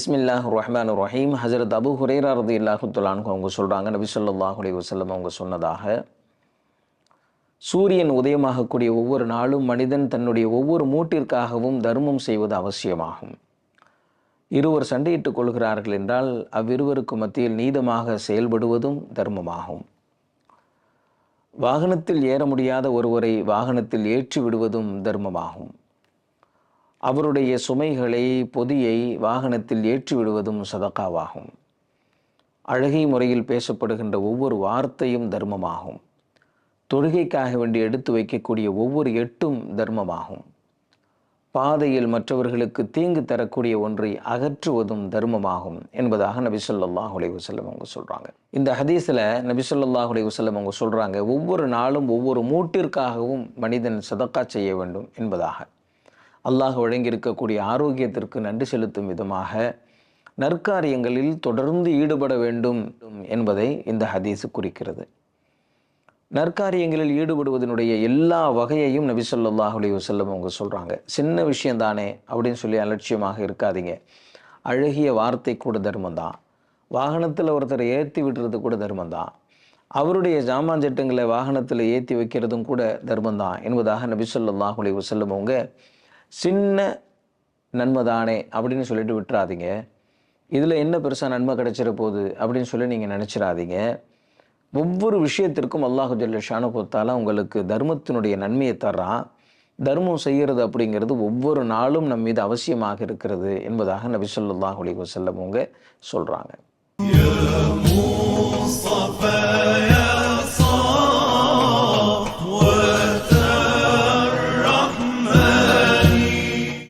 பிஸ்மில்லாஹ் ரஹ்மான் ரஹீம் ஹசரத் அபு ஹுரேரா ரதி அவங்க சொல்கிறாங்க நபி ஸல்லல்லாஹு அலைஹி வஸல்லம் அவங்க சொன்னதாக சூரியன் உதயமாகக்கூடிய ஒவ்வொரு நாளும் மனிதன் தன்னுடைய ஒவ்வொரு மூட்டிற்காகவும் தர்மம் செய்வது அவசியமாகும். இருவர் சண்டையிட்டுக் கொள்கிறார்கள் என்றால் அவ்விருவருக்கு மத்தியில் நீதமாக செயல்படுவதும் தர்மமாகும். வாகனத்தில் ஏற முடியாத ஒருவரை வாகனத்தில் ஏற்றி விடுவதும் தர்மமாகும். அவருடைய சுமைகளை பொதியை வாகனத்தில் ஏற்றி விடுவதும் சதக்காவாகும். அழகை முறையில் பேசப்படுகின்ற ஒவ்வொரு வார்த்தையும் தர்மமாகும். தொழுகைக்காக வேண்டி எடுத்து வைக்கக்கூடிய ஒவ்வொரு எட்டும் தர்மமாகும். பாதையில் மற்றவர்களுக்கு தீங்கு தரக்கூடிய ஒன்றை அகற்றுவதும் தர்மமாகும் என்பதாக நபி சொல்லாஹ் அலைஹி அவங்க சொல்கிறாங்க இந்த ஹதீஸில் நபி சொல்லாஹ் அலைஹி அவங்க சொல்கிறாங்க ஒவ்வொரு நாளும் ஒவ்வொரு மூட்டிற்காகவும் மனிதன் சதக்கா செய்ய வேண்டும் என்பதாக. அல்லாஹ் வழங்கியிருக்கக்கூடிய ஆரோக்கியத்திற்கு நன்றி செலுத்தும் விதமாக நற்காரியங்களில் தொடர்ந்து ஈடுபட வேண்டும் என்பதை இந்த ஹதீஸ் குறிக்கிறது. நற்காரியங்களில் ஈடுபடுவதனுடைய எல்லா வகையையும் நபி சொல்லாஹ் அலி வசல்லம் அவங்க சொல்கிறாங்க சின்ன விஷயந்தானே அப்படின்னு சொல்லி அலட்சியமாக இருக்காதீங்க. அழகிய வார்த்தை கூட தர்மம் தான் வாகனத்தில் ஒருத்தரை ஏற்றி விடுறது கூட தர்மம் தான் அவருடைய ஜாமான் சட்டங்களை வாகனத்தில் ஏற்றி வைக்கிறதும் கூட தர்மம் தான் என்பதாக நபி சொல்லாஹ் அலி வசல்லம் அவங்க சின்ன நன்மை தானே அப்படின்னு சொல்லிட்டு விட்டுறாதீங்க. இதில் என்ன பெருசாக நன்மை கிடைச்சிட போகுது அப்படின்னு சொல்லி நீங்கள் நினச்சிடாதீங்க. ஒவ்வொரு விஷயத்திற்கும் அல்லாஹு ஜல்ல ஷானுபத்தால் உங்களுக்கு தர்மத்தினுடைய நன்மையை தர்றான். தர்மம் செய்கிறது அப்படிங்கிறது ஒவ்வொரு நாளும் நம் மீது அவசியமாக இருக்கிறது என்பதாக நபி சொல்லாஹ் அலி வசல்லம் சொல்கிறாங்க